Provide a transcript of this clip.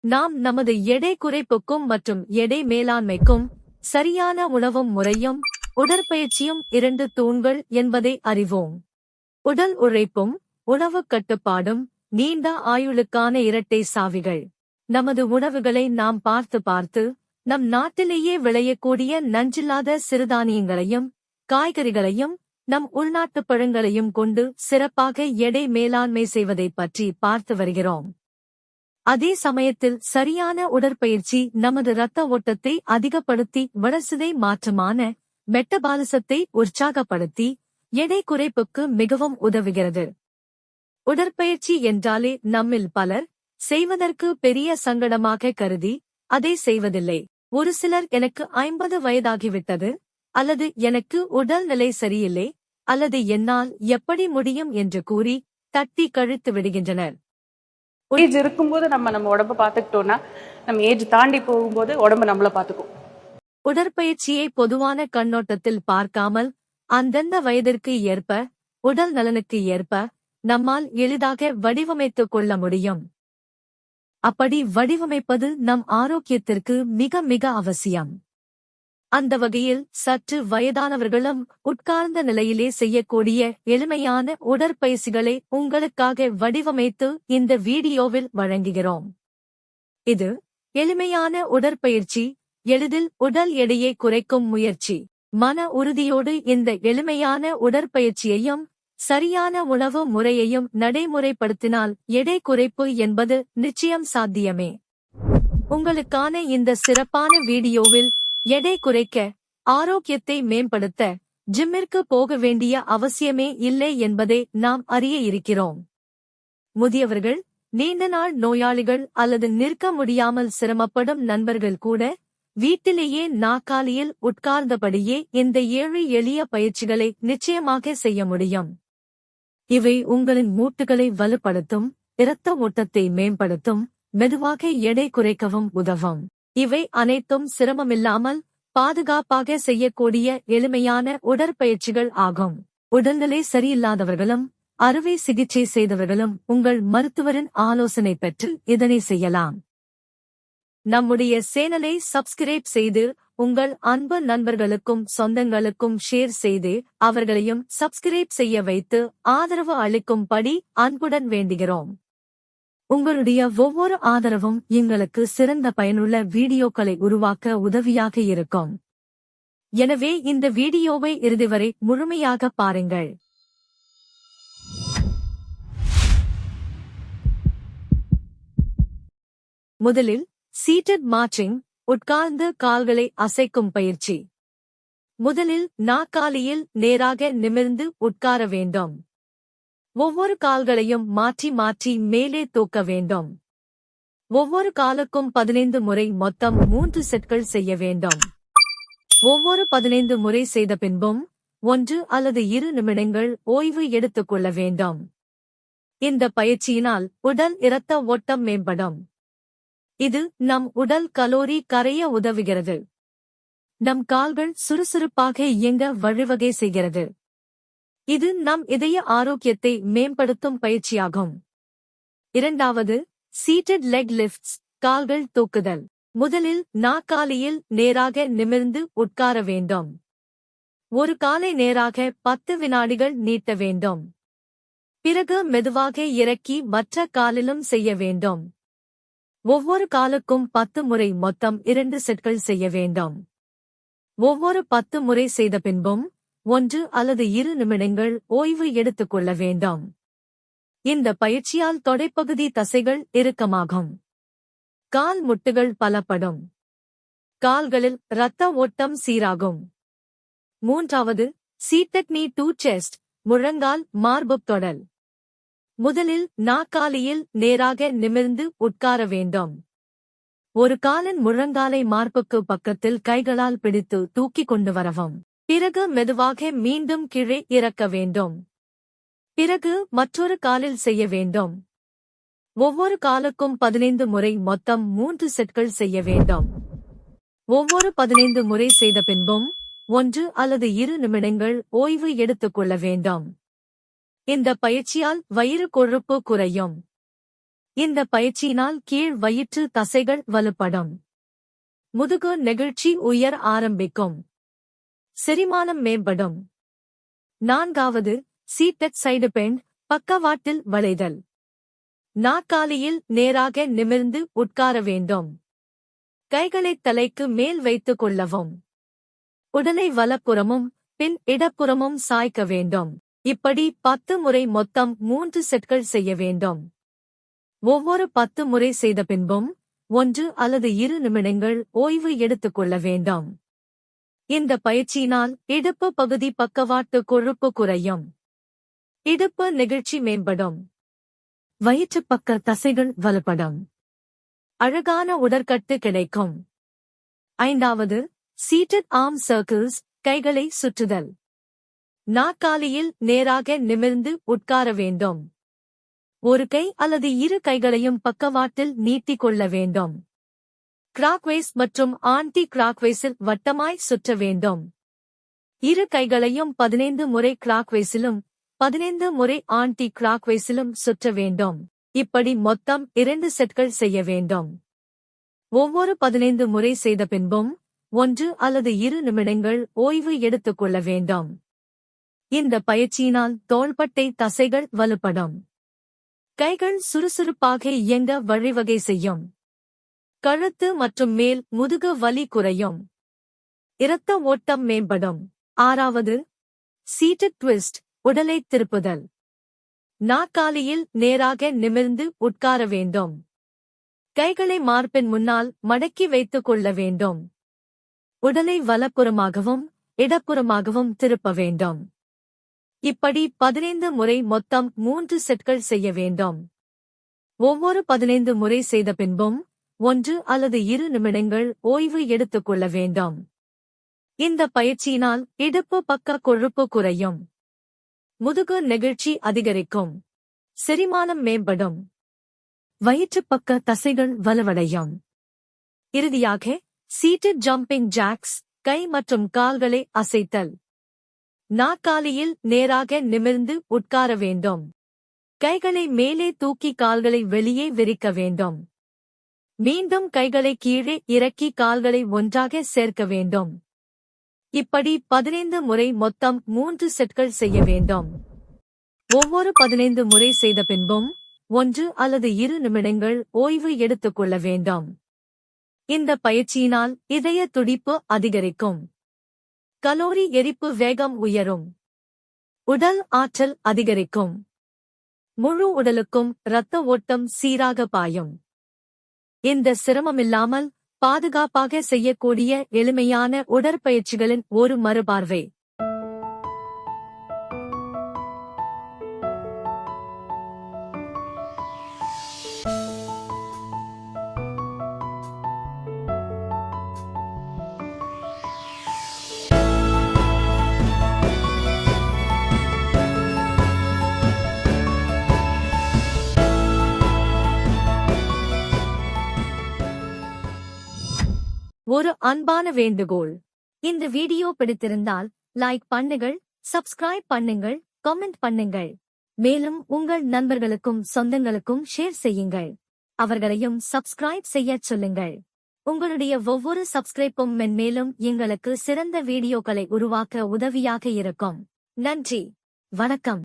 நாம் நமது எடை குறைப்புக்கும் மற்றும் எடை மேலாண்மைக்கும் சரியான உணவும் முறையும் உடற்பயிற்சியும் இரண்டு தூண்கள் என்பதை அறிவோம். உடல் உழைப்பும் உணவுக் கட்டுப்பாடும் நீண்ட ஆயுளுக்கான இரட்டை சாவிகள். நமது உணவுகளை நாம் பார்த்து பார்த்து நம் நாட்டிலேயே விளையக்கூடிய நஞ்சில்லாத சிறுதானியங்களையும் காய்கறிகளையும் நம் உள்நாட்டுப் பழங்களையும் கொண்டு சிறப்பாக எடை மேலாண்மை செய்வதைப் பற்றி பார்த்து வருகிறோம். அதே சமயத்தில் சரியான உடற்பயிற்சி நமது இரத்த ஓட்டத்தை அதிகப்படுத்தி வளர்சிதை மாற்றமான மெட்டபாலிசத்தை உற்சாகப்படுத்தி எடை குறைப்புக்கு மிகவும் உதவுகிறது. உடற்பயிற்சி என்றாலே நம்மில் பலர் செய்வதற்கு பெரிய சங்கடமாக கருதி அதை செய்வதில்லை. ஒரு சிலர் எனக்கு ஐம்பது வயதாகிவிட்டது அல்லது எனக்கு உடல்நிலை சரியில்லை அல்லது என்னால் எப்படி முடியும் என்று கூறி தட்டி கழித்து விடுகின்றனர். ஏஜ் இருக்கும்போது நம்ம நம்ம உடம்ப பாத்துக்கிட்டோம்னா நம்ம ஏஜ் தாண்டி போகும்போது உடம்பு நம்மள பாத்துக்கும் உடற்பயிற்சியை பொதுவான கண்ணோட்டத்தில் பார்க்காமல் அந்தந்த வயதிற்கு ஏற்ப உடல் நலனுக்கு ஏற்ப நம்மால் எளிதாக வடிவமைத்துக் கொள்ள முடியும். அப்படி வடிவமைப்பது நம் ஆரோக்கியத்திற்கு மிக மிக அவசியம். அந்த வகையில் சற்று வயதானவர்களும் உட்கார்ந்த நிலையிலே செய்யக்கூடிய எளிமையான உடற்பயிற்சிகளை உங்களுக்காக வடிவமைத்து இந்த வீடியோவில் வழங்குகிறோம். இது எளிமையான உடற்பயிற்சி எளிதில் உடல் எடையை குறைக்கும் முயற்சி. மன உறுதியோடு இந்த எளிமையான உடற்பயிற்சியையும் சரியான உணவு முறையையும் நடைமுறைப்படுத்தினால் எடை குறைப்பு என்பது நிச்சயம் சாத்தியமே. உங்களுக்கான இந்த சிறப்பான வீடியோவில் எடை குறைக்க ஆரோக்கியத்தை மேம்படுத்த ஜிம்மிற்கு போக வேண்டிய அவசியமே இல்லை என்பதை நாம் அறிய இருக்கிறோம். முதியவர்கள் நீண்ட நாள் நோயாளிகள் அல்லது நிற்க முடியாமல் சிரமப்படும் நண்பர்கள் கூட வீட்டிலேயே நாக்காலியில் உட்கார்ந்தபடியே இந்த ஏழு எளிய பயிற்சிகளை நிச்சயமாக செய்ய முடியும். இவை உங்களின் மூட்டுகளை வலுப்படுத்தும் இரத்த ஓட்டத்தை மேம்படுத்தும் மெதுவாக எடை குறைக்கவும் உதவும். இவை அனைத்தும் சிரமமில்லாமல் பாதுகாப்பாக செய்யக்கூடிய எளிமையான உடற்பயிற்சிகள் ஆகும். உடல்நிலை சரியில்லாதவர்களும் அறுவை சிகிச்சை செய்தவர்களும் உங்கள் மருத்துவரின் ஆலோசனை பெற்று இதனை செய்யலாம். நம்முடைய சேனலை சப்ஸ்கிரைப் செய்து உங்கள் அன்பு நண்பர்களுக்கும் சொந்தங்களுக்கும் ஷேர் செய்து அவர்களையும் சப்ஸ்கிரைப் செய்ய வைத்து ஆதரவு அளிக்கும்படி அன்புடன் வேண்டுகிறோம். உங்களுடைய ஒவ்வொரு ஆதரவும் எங்களுக்கு சிறந்த பயனுள்ள வீடியோக்களை உருவாக்க உதவியாக இருக்கும். எனவே இந்த வீடியோவை இறுதி வரை முழுமையாக பாருங்கள். முதலில் சீட்டட் மார்ச்சிங் உட்கார்ந்து கால்களை அசைக்கும் பயிற்சி. முதலில் நாக்காலியில் நேராக நிமிர்ந்து உட்கார வேண்டும். ஒவ்வொரு கால்களையும் மாற்றி மாற்றி மேலே தூக்க வேண்டும். ஒவ்வொரு காலுக்கும் பதினைந்து முறை மொத்தம் மூன்று செட்கள் செய்ய வேண்டும். ஒவ்வொரு பதினைந்து முறை செய்த பின்பும் ஒன்று அல்லது இரு நிமிடங்கள் ஓய்வு எடுத்துக் கொள்ள வேண்டும். இந்த பயிற்சியினால் உடல் இரத்த ஓட்டம் மேம்படும். இது நம் உடல் கலோரி கரைய உதவுகிறது. நம் கால்கள் சுறுசுறுப்பாக இயங்க வழிவகை செய்கிறது. இது நம் இதய ஆரோக்கியத்தை மேம்படுத்தும் பயிற்சியாகும். இரண்டாவது சீட்டட் லெக் லிஃப்ட்ஸ் கால்கள் தூக்குதல். முதலில் நாக்காலியில் நேராக நிமிர்ந்து உட்கார வேண்டும். ஒரு காலை நேராக பத்து வினாடிகள் நீட்ட வேண்டும். பிறகு மெதுவாக இறக்கி மற்ற காலிலும் செய்ய வேண்டும். ஒவ்வொரு காலுக்கும் பத்து முறை மொத்தம் இரண்டு செட்கள் செய்ய வேண்டும். ஒவ்வொரு பத்து முறை செய்த பின்பும் ஒன்று அல்லது இரு நிமிடங்கள் ஓய்வு எடுத்துக் கொள்ள வேண்டும். இந்த பயிற்சியால் தொடைப்பகுதி தசைகள் இறுக்கமாகும். கால் முட்டுகள் பலப்படும். கால்களில் இரத்த ஓட்டம் சீராகும். மூன்றாவது சீட்டட் நீ டூ செஸ்ட் முழங்கால் மார்பு தொடல். முதலில் நாக்காலியில் நேராக நிமிர்ந்து உட்கார வேண்டும். ஒரு காலின் முழங்காலை மார்புக்கு பக்கத்தில் கைகளால் பிடித்து தூக்கிக் கொண்டு வரவும். பிறகு மெதுவாக மீண்டும் கீழே இறக்க வேண்டும். பிறகு மற்றொரு காலில் செய்ய வேண்டும். ஒவ்வொரு காலுக்கும் பதினைந்து முறை மொத்தம் மூன்று செட்கள் செய்ய வேண்டும். ஒவ்வொரு பதினைந்து முறை செய்த பின்பும் ஒன்று அல்லது இரு நிமிடங்கள் ஓய்வு எடுத்துக் கொள்ள வேண்டும். இந்த பயிற்சியால் வயிறு கொழுப்பு குறையும். இந்த பயிற்சியினால் கீழ் வயிற்று தசைகள் வலுப்படும். முதுகு நெகிழ்ச்சி உயர் ஆரம்பிக்கும். செரிமானம் மேம்படும். நான்காவது சீட்டட் சைடு பெண்ட் பக்கவாட்டில் வளைதல். நாற்காலியில் நேராக நிமிர்ந்து உட்கார வேண்டும். கைகளை தலைக்கு மேல் வைத்துக் கொள்ளவும். உடலை வலப்புறமும் பின் இடப்புறமும் சாய்க்க வேண்டும். இப்படி பத்து முறை மொத்தம் மூன்று செட்கள் செய்ய வேண்டும். ஒவ்வொரு பத்து முறை செய்த பின்பும் ஒன்று அல்லது இரு நிமிடங்கள் ஓய்வு எடுத்துக் கொள்ள வேண்டும். இந்த பயிற்சியினால் இடுப்பு பகுதி பக்கவாட்டு கொழுப்பு குறையும். இடுப்பு நெகிழ்ச்சி மேம்படும். வயிற்று பக்க தசைகள் வலுப்படும். அழகான உடற்கட்டு கிடைக்கும். ஐந்தாவது சீட்டட் ஆர்ம் சர்க்கிள்ஸ் கைகளை சுற்றுதல். நாற்காலியில் நேராக நிமிர்ந்து உட்கார வேண்டும். ஒரு கை அல்லது இரு கைகளையும் பக்கவாட்டில் நீட்டிக் கொள்ள வேண்டும். கிராக்வேஸ் மற்றும் ஆன்டி கிராக்வைஸில் வட்டமாய் சுற்ற வேண்டும். இரு கைகளையும் பதினைந்து முறை கிளாக்வைஸிலும் பதினைந்து முறை ஆன்டி கிளாக்வைஸிலும் சுற்ற வேண்டும். இப்படி மொத்தம் இரண்டு செட்கள் செய்ய வேண்டும். ஒவ்வொரு பதினைந்து முறை செய்த பின்பும் ஒன்று அல்லது இரு நிமிடங்கள் ஓய்வு எடுத்துக் கொள்ள வேண்டும். இந்த பயிற்சியினால் தோள்பட்டை தசைகள் வலுப்படும். கைகள் சுறுசுறுப்பாக இயங்க வழிவகை செய்யும். கழுத்து மற்றும் மேல் முதுகு வலி குறையும். இரத்த ஓட்டம் மேம்படும். ஆறாவது சீட்டு ட்விஸ்ட் உடலை திருப்புதல். நாற்காலியில் நேராக நிமிர்ந்து உட்கார வேண்டும். கைகளை மார்பின் முன்னால் மடக்கி வைத்துக் கொள்ள வேண்டும். உடலை வலப்புறமாகவும் இடப்புறமாகவும் திருப்ப வேண்டும். இப்படி பதினைந்து முறை மொத்தம் மூன்று செட்கள் செய்ய வேண்டும். ஒவ்வொரு பதினைந்து முறை செய்த பின்பும் ஒன்று அல்லது இரு நிமிடங்கள் ஓய்வு எடுத்துக் கொள்ள வேண்டும். இந்த பயிற்சியினால் இடுப்பு பக்க கொழுப்பு குறையும். முதுகு நெகிழ்ச்சி அதிகரிக்கும். செரிமானம் மேம்படும். வயிற்று பக்க தசைகள் வலுவடையும். இறுதியாக சீட்டட் ஜம்பிங் ஜாக்ஸ் கை மற்றும் கால்களை அசைத்தல். நாற்காலியில் நேராக நிமிர்ந்து உட்கார வேண்டும். கைகளை மேலே தூக்கி கால்களை வெளியே விரிக்க வேண்டும். மீண்டும் கைகளை கீழே இறக்கி கால்களை ஒன்றாக சேர்க்க வேண்டும். இப்படி பதினைந்து முறை மொத்தம் மூன்று செட்கள் செய்ய வேண்டும். ஒவ்வொரு பதினைந்து முறை செய்த பின்பும் ஒன்று அல்லது இரு நிமிடங்கள் ஓய்வு எடுத்துக் கொள்ள வேண்டும். இந்த பயிற்சியினால் இதய துடிப்பு அதிகரிக்கும். கலோரி எரிப்பு வேகம் உயரும். உடல் ஆற்றல் அதிகரிக்கும். முழு உடலுக்கும் இரத்த ஓட்டம் சீராக பாயும். இந்த சிரமமில்லாமல் பாதுகாப்பாக செய்யக்கூடிய எளிமையான உடற்பயிற்சிகளின் ஒரு மறுபார்வை. ஒரு அன்பான வேண்டுகோள். இந்த வீடியோ பிடித்திருந்தால் லைக் பண்ணுங்கள் சப்ஸ்கிரைப் பண்ணுங்கள் கமெண்ட் பண்ணுங்கள். மேலும் உங்கள் நண்பர்களுக்கும் சொந்தங்களுக்கும் ஷேர் செய்யுங்கள். அவர்களையும் சப்ஸ்கிரைப் செய்யச் சொல்லுங்கள். உங்களுடைய ஒவ்வொரு சப்ஸ்கிரைப்பும் மென்மேலும் எங்களுக்கு சிறந்த வீடியோக்களை உருவாக்க உதவியாக இருக்கும். நன்றி. வணக்கம்.